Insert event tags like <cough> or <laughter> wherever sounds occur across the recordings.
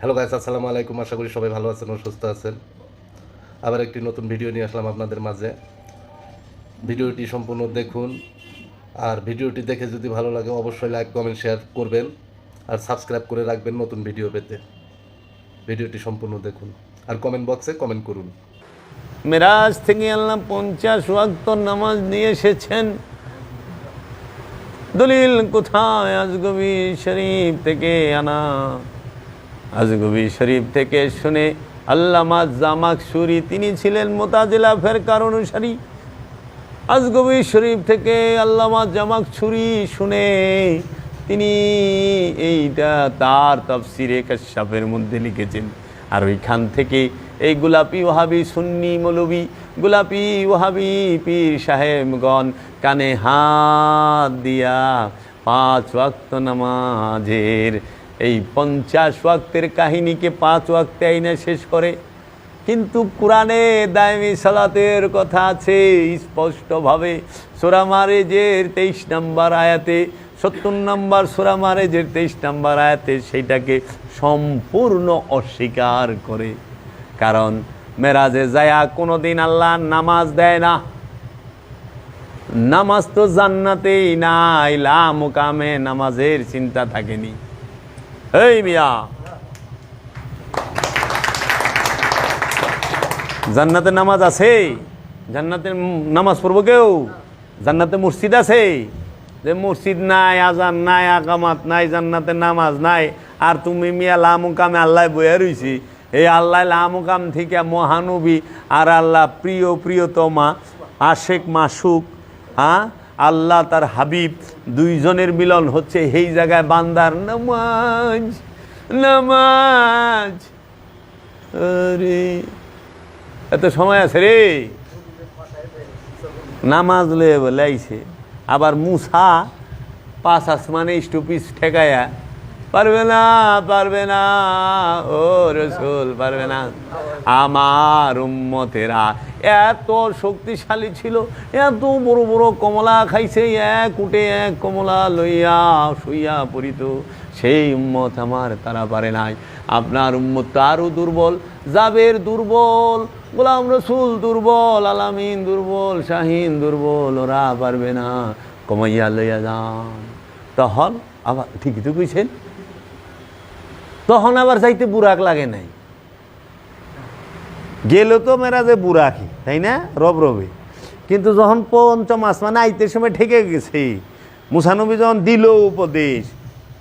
Hello guys আসসালামু আলাইকুম। আশা করি সবাই ভালো আছেন ও সুস্থ আছেন। আবার একটি নতুন ভিডিও নিয়ে আসলাম আপনাদের মাঝে। ভিডিওটি সম্পূর্ণ দেখুন। আর ভিডিওটি দেখে যদি ভালো লাগে, অবশ্যই লাইক কমেন্ট শেয়ার করবেন। আর সাবস্ক্রাইব করে রাখবেন নতুন ভিডিও পেতে। ভিডিওটি সম্পূর্ণ দেখুন। আর কমেন্ট বক্সে কমেন্ট করুন। মেরাজ থেকে আল্লাহ পঞ্চাশ ওয়াক্ত নামাজ নিয়ে এসেছেন। দলিল কোথায় আজগবি শরীফ থেকে আনা? আজগবি শরীফ থেকে শুনে আল্লামা জামাক সুরি, তিনি ছিলেন মোতাজিলা ফেরকার অনুসারী। আজগবি শরীফ থেকে আল্লামা জামাক ছুরি শুনে তিনি এইটা তার তফসিরে কাশাফের মধ্যে লিখেছেন। আর ওইখান থেকে এই গোলাপি ওহাবি সুন্নি মৌলবি, গোলাপি ওহাবি পীর সাহেবগণ কানে হাত দিয়া পাঁচ ওয়াক্ত নামাজের এই পঞ্চাশ ওয়াক্তের কাহিনীকে পাঁচ ওয়াক্তে আইনে শেষ করে। কিন্তু কোরআনে দায়মি সালাতের কথা আছে, স্পষ্টভাবে সোরা যে তেইশ নম্বর আয়াতে, সত্তর নম্বর সোরা যে তেইশ নম্বর আয়াতে সেইটাকে সম্পূর্ণ অস্বীকার করে। কারণ মেরাজে যায়া কোনো দিন আল্লাহ নামাজ দেয় না। নামাজ তো জান্নাতেই নাই, লা মোকামে, নামাজের চিন্তা থাকেনি। এই মিয়া। জান্নাতে নামাজ আছে। জান্নাতে নামাজ পড়ব কেউ? জান্নাতে মসজিদ আছে। যে মসজিদ নাই, আজান নাই, আকামাত নাই জান্নাতে নামাজ নাই, আর তুমি মিয়া লামুকামে আল্লাহ বইয়া রইছি। এই আল্লাহ লামুকাম থেকে মহানবী আর আল্লাহ প্রিয়, প্রিয়তমা আশেক মাসুক হ্যাঁ আল্লাহ তার হাবিব দুইজনের মিলন হচ্ছে সেই জায়গায় বান্দার নামাজ নামাজ। রে এত সময় আছে রে। নামাজ লয়ে বলে আইছে আবার মুসা পাঁচ আসমানে স্টুপিস ঠেকায়া পারবে না পারবে না। ও রসুল, পারবে না। আমার উম্মতেরা এত শক্তিশালী ছিল, এত বড় বড় কমলা খাইছে, এক উঠে এক কমলা লইয়া শুইয়া পড়িত। সেই উম্মত আমার, তারা পারে নাই। আপনার উম্মত আরও দুর্বল, জাবের দুর্বল, গোলাম রসুল দুর্বল, আলামিন দুর্বল, শাহিন দুর্বল, ওরা পারবে না। কমাইয়া লইয়া যান। তখন আবার ঠিকই তো কইছেন তখন আবার যাইতে বুরাক লাগে নাই। গেল তো মেরাজে বুরাকি তাই না? রব রবে। কিন্তু যখন পঞ্চম আসমানে আইতে সময় ঠেকে গেছে, মুসানবী যখন দিল উপদেশ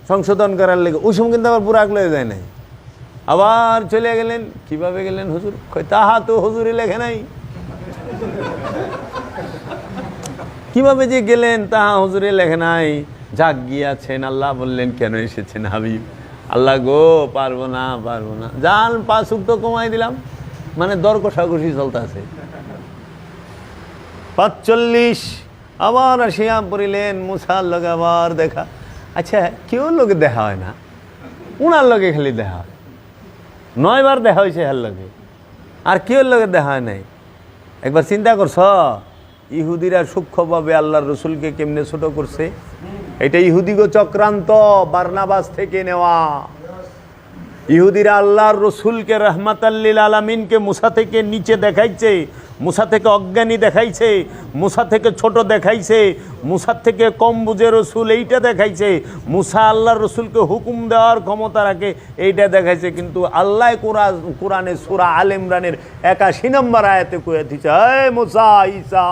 সংশোধন করার লেগে, ওই সময় কিন্তু আবার বুরাক লয়ে যায় নাই। আবার চলে গেলেন, কীভাবে গেলেন হুজুর? তাহা তো হুজুরে লেখে নাই। কীভাবে যে গেলেন, তাহা হুজুরে লেখে নাই। যাক গিয়াছেন আল্লাহ বললেন, কেন এসেছেন হাবিব? আল্লাহ গো, পারব না পারব না। যান পাঁচ তো কমাই দিলাম। মানে দর কষাকষি চলতেছে। পাঁচচল্লিশ, আবার আসিয়া পড়িলেন মুসার লগে আবার দেখা। আচ্ছা কেউ লোকে দেখা হয় না? উনার লগে খালি দেখা হয়। নয়বার দেখা হয়েছে হার লগে। আর কেউ লগে দেখা হয় নাই? একবার চিন্তা করছ, ইহুদিরা সূক্ষ্মভাবে আল্লাহর রসুলকে কেমনে ছোট করছে? এটা ইহুদিগো চক্রান্ত, বার্নাবাস থেকে নেওয়া। ইহুদিরা আল্লাহর রসুলকে রহমাতাল্লিল আলমিনকে মুসা থেকে নিচে দেখাইছে, মুসা থেকে অজ্ঞানী দেখাইছে, মুসা থেকে ছোট দেখাইছে মুসার থেকে কম বুঝে রসুল এইটা দেখাইছে, মুসা আল্লাহর রসুলকে হুকুম দেওয়ার ক্ষমতা রাখে, এইটা দেখাইছে। কিন্তু আল্লাহ কোরআন, কোরআনে সুরা আল ইমরানের একাশি নম্বর আয়াতে কয়ে দিচ্ছে এই মুসা ইসা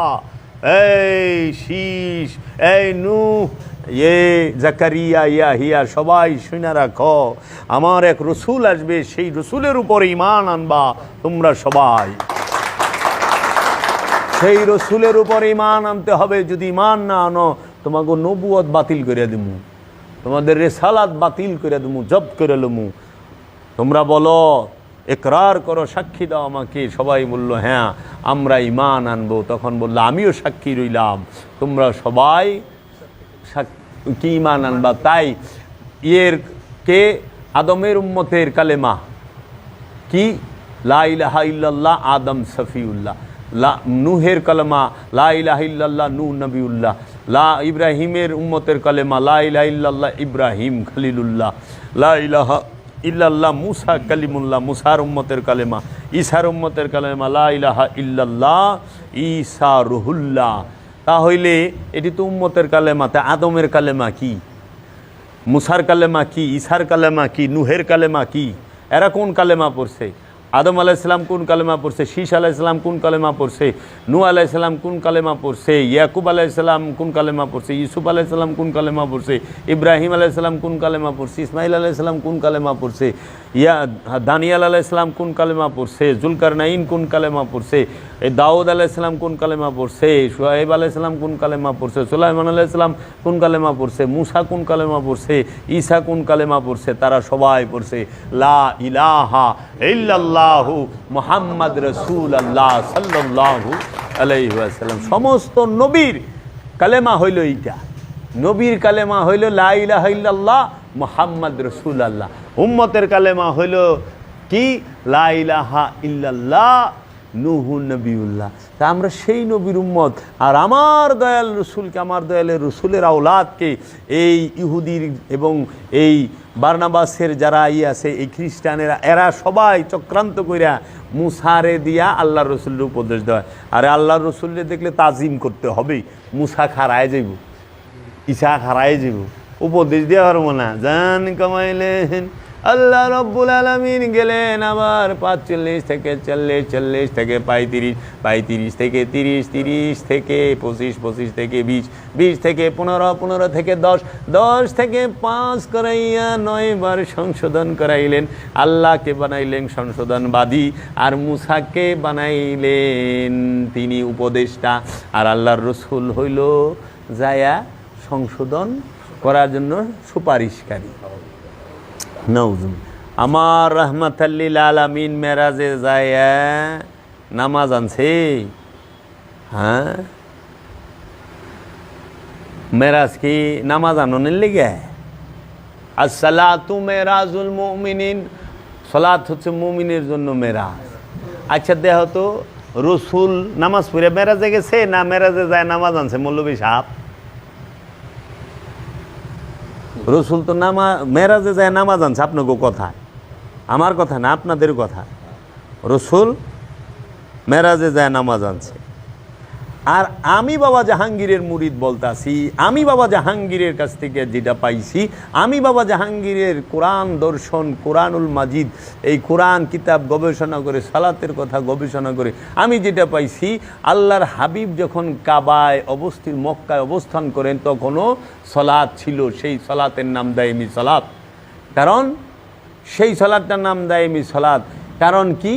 এই শীষ, এই নূ ইয়ে জাকারিয়া, ইয়া হিয়া, সবাই শুনে রাখো। আমার এক রসুল আসবে, সেই রসুলের উপর ইমান আনবা তোমরা সবাই। সেই রসুলের উপর ইমান আনতে হবে, যদি ইমান না আনো, তোমাকে নবুয়ত বাতিল করে দিমু। তোমাদের রেসালাত বাতিল করে দিমু জব করে লমু। তোমরা বলো, একরার করো, সাক্ষী দাও আমাকে। সবাই বলল হ্যাঁ আমরা ইমান আনব। তখন বলল, আমিও সাক্ষী রইলাম। তোমরা সবাই কি ইমান আনবা তাই ইয়ের কে? আদমের উম্মতের কালেমা। কি? লা ইলাহা ইল্লাল্লাহ আদম সফিউল্লাহ। লা নুহের কালেমা, লা ইলাহা ইল্লাল্লাহ নূহ নবিউল্লাহ। লা ইব্রাহিমের উম্মতের কালেমা, লা ইব্রাহিম খলিলুল্লাহ। লা ইলাহা ইল্লাল্লাহ মুসা কালিমুল্লাহ, মুসার উম্মতের কালেমা। ঈসার উম্মতের কালেমা, লা ইলাহা ইল্লাল্লাহ ঈসা রুহুল্লাহ। তাহলে এটি তো উম্মতের কালেমা, তা আদমের কালেমা কি? মুসার কালেমা কি? ইসার কালেমা কি? নুহের কালেমা কি? এরা কোন কালেমা পড়ছে? আদম আলাইসালাম কোন কালেমা পড়ছে শীষ আলাইসালাম কোন কালেমা পড়ছে নু আলাইসালাম কোন কালেমা পড়ছে ইয়াকুব আলাইসালাম কোন কালেমা পড়ছে ইউসুফ আলাইসালাম কোন কালেমা পড়ছে ইব্রাহিম আলাইসালাম কোন কালেমা পড়ছে ইসমাইল আলাইসালাম কোন কালেমা পড়ছে ইয়া দানিয়াল আলাইসালাম কোন কালেমা পড়ছে জুলকার নাইন কোন কালেমা পড়ছে দাউদ আলাইসালাম কোন কালেমা পড়ছে সোহেব আলাইসালাম কোন কালেমা পড়ছে সুলাইমান আলাইসালাম কোন কালেমা পড়ছে মুসা কোন কালেমা পড়ছে ঈসা কোন কালেমা পড়ছে তারা সবাই পড়ছে লা ইলাহা ইল্লাল্লাহু মুহাম্মদ রসুল আল্লাহ সাল্লাল্লাহু আলাইসাল্লাম সমস্ত নবীর কালেমা হইল এইটা। নবীর কালেমা হইল লাইলাহ মোহাম্মদ রসুল আল্লাহ উম্মতের কালেমা হইল কি? লাইলাহা ইল্লাল্লাহ নুহু নবীউল্লাহ। তা আমরা সেই নবীর উম্মত। আর আমার দয়াল রসুলকে, আমার দয়ালের রসুলের আওলাদকে এই ইহুদির এবং এই বার্নাবাসের যারা ই আছে, এই খ্রিস্টানেরা, এরা সবাই চক্রান্ত কইরা মুসারে দিয়া আল্লাহ রসুলের উপদেশ দেয়। আরে আল্লাহ রসুলরে দেখলে তাজিম করতে হবে মুসা খারায় যাইব। ইসা হারাই যাব উপদেশ দিয়ে পারব না। জান কামাইলেন আল্লাহ রব্বুল আলমিন গেলেন আবার পাঁচচল্লিশ থেকে চল্লিশ চল্লিশ থেকে পঁয়ত্রিশ পঁয়ত্রিশ থেকে তিরিশ তিরিশ থেকে পঁচিশ পঁচিশ থেকে বিশ বিশ থেকে পনেরো পনেরো থেকে দশ দশ থেকে পাঁচ করাইয়া নয়বার সংশোধন করাইলেন। আল্লাহকে বানাইলেন সংশোধনবাদী আর মুসাকে বানাইলেন তিনি উপদেষ্টা। আর আল্লাহর রসুল হইল যায়া সংশোধন করার জন্য সুপারিশকারী। নৌজুম আমার রহমতাল্লিল আলামিন মেরাজে যায় নামাজ আনছে হ্যাঁ মেরাজ কি নামাজ আননের লেগে আর সালাতু মেরাজুল মুমিনিন সলাত হচ্ছে মুমিনের জন্য মেরাজ আচ্ছা দেহ তো রসুল নামাজ পড়ে মেরাজে গেছে না মেরাজে যায় নামাজ আনছে মৌলবী সাপ রসুল তো নামা, মেয়েরাজে যায় নামাজ আনছে, আপনাকে কথা। আমার কথা না, আপনাদের কথা। রসুল মেরাজে যায় নামাজ আনছে। আর আমি বাবা জাহাঙ্গীরের মুরিদ বলতাছি, আমি বাবা জাহাঙ্গীরের কাছ থেকে যেটা পাইছি, আমি বাবা জাহাঙ্গীরের কোরআন দর্শন, কোরআনুল মাজিদ, এই কোরআন কিতাব গবেষণা করে, সালাতের কথা গবেষণা করে, আমি যেটা পাইছি, আল্লাহর হাবিব যখন কাবায় অবস্থিত, মক্কায় অবস্থান করেন, তখনও সলাৎ ছিল, সেই সলাতের নাম দায়মি সলাৎ কারণ সেই সলাদটার নাম দায়মি সলাদ কারণ কি?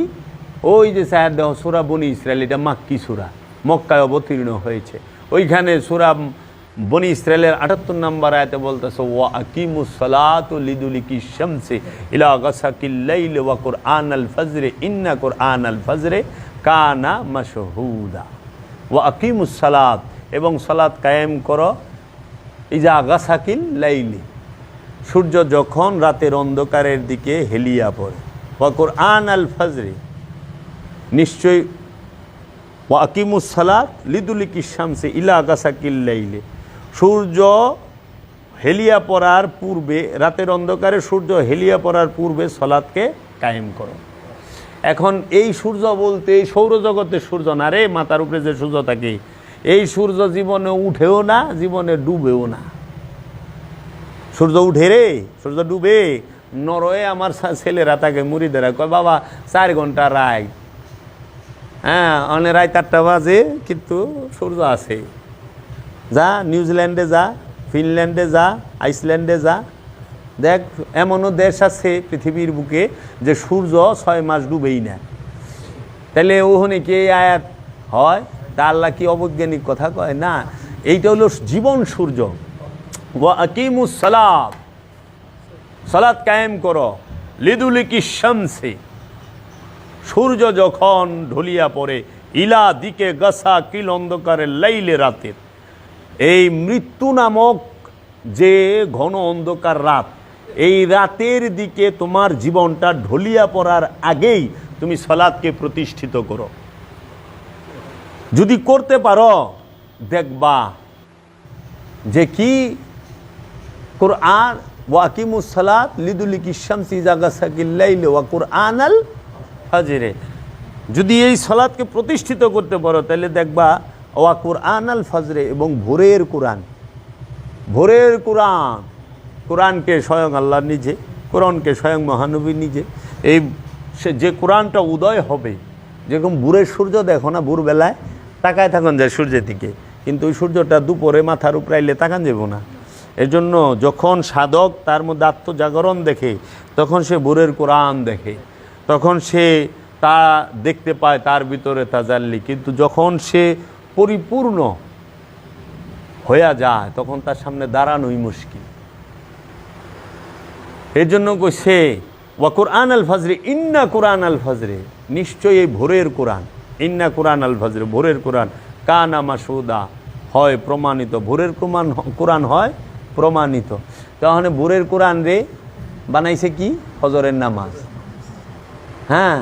ওই যে সাহেব দেহ সুরা বনি ইসরায়েল এটা মাক্কি সুরা। মক্কায় অবতীর্ণ হয়েছে। ওইখানে সুরা বনি ইসরায়েলের আটাত্তর নম্বর আয়তে বলতেছে, ওয়া আকিমুস সালাত লিদুলিকি শামসে ইলা গাসাকিল্লাইল ওয়া কুরআন আল ফজরে, ইন্না কুরআন আল ফজরে কানা মাশহুদা। ওয়া আকিমুস সালাত, এবং সালাত কায়েম করো, ইজা গাসাকিল লাইলি, সূর্য যখন রাতের অন্ধকারের দিকে হেলিয়া পড়ে। ওয়াকুর আন আল ফজরে, নিশ্চয়ই ওয়াকিমুস সালাত লিদুলিকি শামসে ইলা গাসাকিল্লাইলে সূর্য হেলিয়া পড়ার পূর্বে, রাতের অন্ধকারে সূর্য হেলিয়া পড়ার পূর্বে সলাৎকে কায়েম করো। এখন এই সূর্য বলতে সৌরজগতের সূর্য না রে মাথার উপরে যে সূর্য থাকে, এই সূর্য জীবনে উঠেও না, জীবনে ডুবেও না। সূর্য উঠে রে, সূর্য ডুবে, নরয়ে আমার ছেলেরা তাকে মুড়িদেরা কয় বাবা, চার ঘণ্টা রায়। হ্যাঁ অনেক রায় চারটা বাজে, কিন্তু সূর্য আছে। যা, নিউজিল্যান্ডে যা, ফিনল্যান্ডে যা, আইসল্যান্ডে যা। দেখ, এমনও দেশ আছে পৃথিবীর বুকে যে সূর্য ছয় মাস ডুবেই না। তাহলে ওখানে কি আয়াত হয়? তা আল্লাহ কি অবৈজ্ঞানিক কথা কয়? না, এইটা হলো জীবন সূর্য। আকিমুস সালাত। সালাত কায়েম করো। লিদুলিকি শামসে। সূর্য যখন ঢলিয়া পড়ে, ইলা দিকে গাছা কিল অন্ধকারে লাইলে রাতের। এই মৃত্যু নামক যে ঘন অন্ধকার রাত, এই রাতের দিকে তোমার জীবনটা ঢলিয়া পড়ার আগেই তুমি সলাদকে প্রতিষ্ঠিত করো। যদি করতে পারো, দেখবা যে কি কোরআন ওয়াকিমুসালাত লিদুলিকি শামসি জাগাসাকিল্লাইল ওয়া কুরআনাল ফাজরে যদি এই সলাৎকে প্রতিষ্ঠিত করতে পারো, তাহলে দেখবা, ওয়া কুরআনাল ফাজরে এবং ভোরের কোরআন। ভোরের কোরআন, কোরআনকে স্বয়ং আল্লাহ নিজে, কোরআনকে স্বয়ং মহানবী নিজে। এই সে যে কোরআনটা উদয় হবে, যেরকম ভোরের সূর্য দেখো না, ভোরবেলায় তাকায় থাকুন যায় সূর্যের দিকে, কিন্তু ওই সূর্যটা দুপুরে মাথার উপরে আইলে তাকান যাব না। এর জন্য যখন সাধক তার মধ্যে আত্মজাগরণ দেখে, তখন সে ভোরের কোরআন দেখে। তখন সে তা দেখতে পায়, তার ভিতরে তাজাল্লি। কিন্তু যখন সে পরিপূর্ণ হয়ে যায়, তখন তার সামনে দাঁড়ানোই মুশকিল। এর জন্য কইছে ওয়া কোরআন আল ফজরে, ইন্না কোরআন আল ফজরে। নিশ্চয়ই এই ভোরের কোরআন। ইন্না কোরআন আল ফজরে, ভোরের কোরআন। কানা মাসুদা, হয় প্রমাণিত। ভোরের কোরআন কোরআন হয় প্রমাণিত। তাহলে ভোরের কোরআন রে বানাইছে কি? ফজরের নামাজ। হ্যাঁ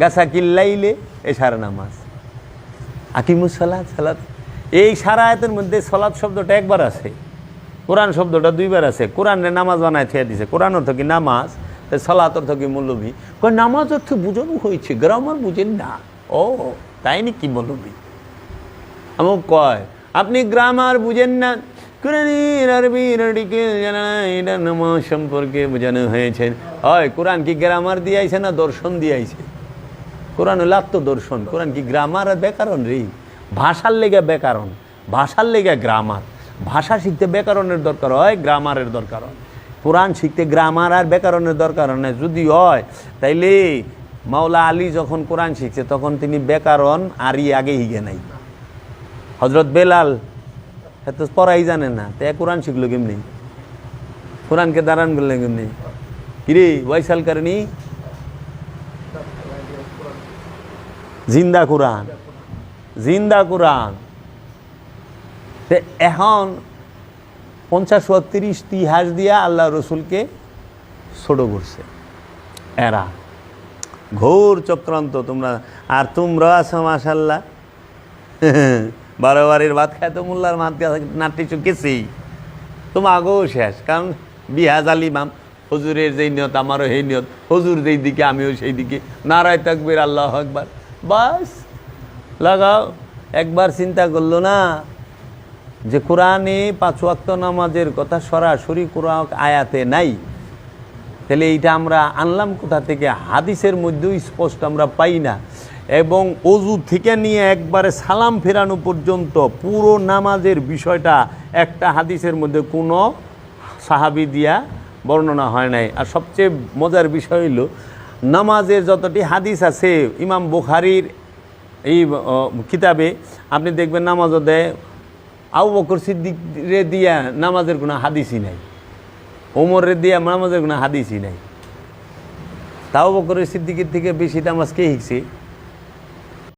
গাছা কিল্লাইলে সারা নামাজ। আকিমুস সালাদ সালাদ এই সারা আয়াতের মধ্যে সলাদ শব্দটা একবার আছে, কোরআন শব্দটা দুইবার আছে। কোরআনে নামাজ বানায় থিয়া দিছে কোরআন অর্থ কি নামাজ সলাত অর্থ কি মৌলবী কয়, নামাজ অর্থ বুঝানো হয়েছে, গ্রামার বুঝেন না। ও, তাই নাকি মৌলবী আমার কয়, আপনি গ্রামার বুঝেন না কোরআনের সম্পর্কে বোঝানো হয়েছে। হয়, কোরআন কি গ্রামার দিয়ে আইছে না দর্শন দিয়ে আইছে? কোরআন হলো আত্মদর্শন কোরআন কি গ্রামার আর ব্যাকরণ রে? ভাষার লেগে ব্যাকরণ, ভাষার লেগে গ্রামার ভাষা শিখতে ব্যাকরণের দরকার হয় গ্রামারের দরকার হয়। কোরআন শিখতে গ্রামার আর ব্যাকরণের দরকার হয় যদি হয়, তাইলে মাওলা আলী যখন কোরআন শিখছে, তখন তিনি ব্যাকরণ আরই আগে হিগে নাই হজরত বেলাল এত পড়াই জানে না। তো কোরআন শিখলো কেমনি? কোরআনকে দাঁড়ান করলে কেমনি? কিরে ওয়াইসাল কারণী? জিন্দা কোরআন। জিন্দা কোরআন। এখন পঞ্চাশ ও তিরিশ তিহাস দিয়া আল্লাহ রসুলকে ছোট করছে। এরা ঘোর চক্রান্ত তোমরা। আর তোমরা আছো মাসাল্লাহ <laughs> বারো বাড়ির ভাত খায় তো মোল্লার ভাত নাট্টি চুকেছি। তোমার আগেও শেষ, কারণ বিহাজ আলিমাম হজুরের যেই নিয়ত, আমারও সেই নিয়ত, হজুর যেই দিকে, আমিও সেই দিকে। নারায় তাকবির, আল্লাহ একবার বাস, লাগাও, একবার চিন্তা করল না যে কোরআনে পাঁচ নামাজের কথা সরাসরি কোরআন আয়াতে নাই। তাহলে এইটা আমরা আনলাম কোথা থেকে? হাদিসের মধ্যেও স্পষ্ট আমরা পাই না। এবং অজু থেকে নিয়ে একবারে সালাম ফেরানো পর্যন্ত পুরো নামাজের বিষয়টা একটা হাদিসের মধ্যে কোনো সাহাবি দিয়া বর্ণনা হয় নাই। আর সবচেয়ে মজার বিষয় হইল, নামাজের যতটি হাদিস আছে, ইমাম বুখারির এই কিতাবে আপনি দেখবেন নামাজও দেয় আউ বকর সিদ্দিক রে দিয়া নামাজের কোনো হাদিসই নাই। ওমরের দিয়া নামাজের কোনো হাদিসই নাই। তাও বকরের সিদ্দিকের থেকে বেশি নামাজ কে শিখছে?